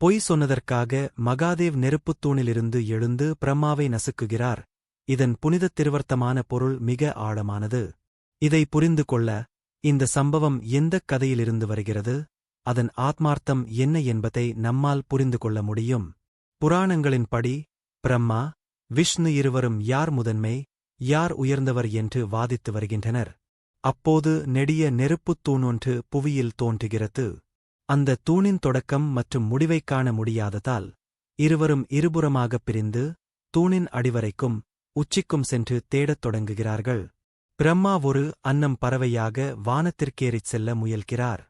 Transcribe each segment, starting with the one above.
பொய் சொன்னதற்காக மகாதேவ் நெருப்புத் தூணிலிருந்து எழுந்து பிரம்மாவை நசுக்குகிறார். இதன் புனிதத் திருவர்த்தமான பொருள் மிக ஆழமானது. இதை புரிந்து கொள்ள இந்த சம்பவம் எந்தக் கதையிலிருந்து வருகிறது? அதன் ஆத்மார்த்தம் என்ன என்பதை நம்மால் புரிந்து கொள்ள முடியும். புராணங்களின்படி பிரம்மா விஷ்ணு இருவரும் யார் முதன்மை யார் உயர்ந்தவர் என்று வாதித்து வருகின்றனர். அப்போது நெடிய நெருப்புத் தூணொன்று புவியில் தோன்றுகிறது. அந்த தூணின் தொடக்கம் மற்றும் முடிவைக் காண முடியாததால் இருவரும் இருபுறமாகப் பிரிந்து தூணின் அடிவரைக்கும் உச்சிக்கும் சென்று தேடத் தொடங்குகிறார்கள். பிரம்மா ஒரு அன்னம் பறவையாக வானத்திற்கேறிச் செல்ல முயல்கிறார்.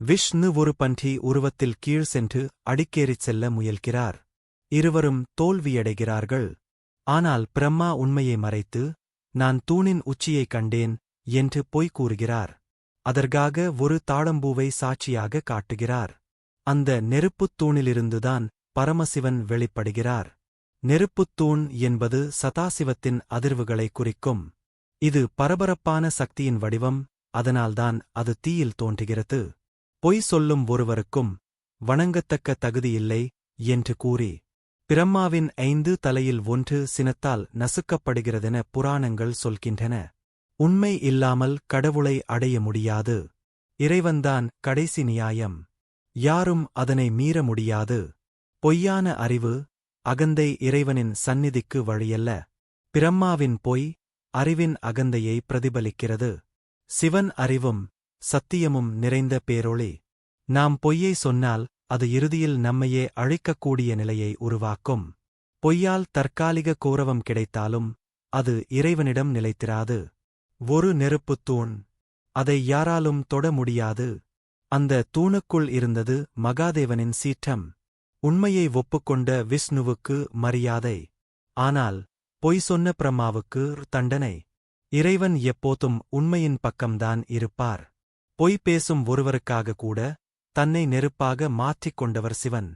விஷ்ணு ஒரு பன்றி உருவத்தில் கீழ் சென்று அடிக்கேறிச் செல்ல முயல்கிறார். இருவரும் தோல்வியடைகிறார்கள். ஆனால் பிரம்மா உண்மையை மறைத்து நான் தூணின் உச்சியைக் கண்டேன் என்று பொய் கூறுகிறார். அதற்காக ஒரு தாழம்பூவை சாட்சியாக காட்டுகிறார். அந்த நெருப்புத் தூணிலிருந்துதான் பரமசிவன் வெளிப்படுகிறார். நெருப்புத் தூண் என்பது சதாசிவத்தின் அதிர்வுகளை குறிக்கும். இது பரபரப்பான சக்தியின் வடிவம் அதனால்தான் அது தீயில் தோன்றுகிறது. பொய் சொல்லும் ஒருவருக்கும் வணங்கத்தக்க தகுதியில்லை என்று கூறி பிரம்மாவின் ஐந்து தலையில் ஒன்று சினத்தால் நசுக்கப்படுகிறதென புராணங்கள் சொல்கின்றன. உண்மை இல்லாமல் கடவுளை அடைய முடியாது. இறைவன்தான் கடைசி நியாயம். யாரும் அதனை மீற முடியாது. பொய்யான அறிவு அகந்தை இறைவனின் சந்நிதிக்கு வழியல்ல. பிரம்மாவின் பொய் அறிவின் அகந்தையை பிரதிபலிக்கிறது. சிவன் அறிவும் சத்தியமும் நிறைந்த பேரொளி. நாம் பொய்யை சொன்னால் அது இறுதியில் நம்மையே அழிக்கக்கூடிய நிலையை உருவாக்கும். பொய்யால் தற்காலிக கௌரவம் கிடைத்தாலும் அது இறைவனிடம் நிலைத்திராது. ஒரு நெருப்புத் தூண். அதை யாராலும் தொட முடியாது. அந்த தூணுக்குள் இருந்தது மகாதேவனின் சீற்றம். உண்மையை ஒப்புக்கொண்ட விஷ்ணுவுக்கு மரியாதை. ஆனால் பொய் சொன்ன பிரம்மாவுக்கு தண்டனை. இறைவன் எப்போதும் உண்மையின் பக்கம்தான் இருப்பார். பொய் பேசும் ஒருவருக்காக கூட தன்னை நெருப்பாக மாற்றிக் கொண்டவர் சிவன்.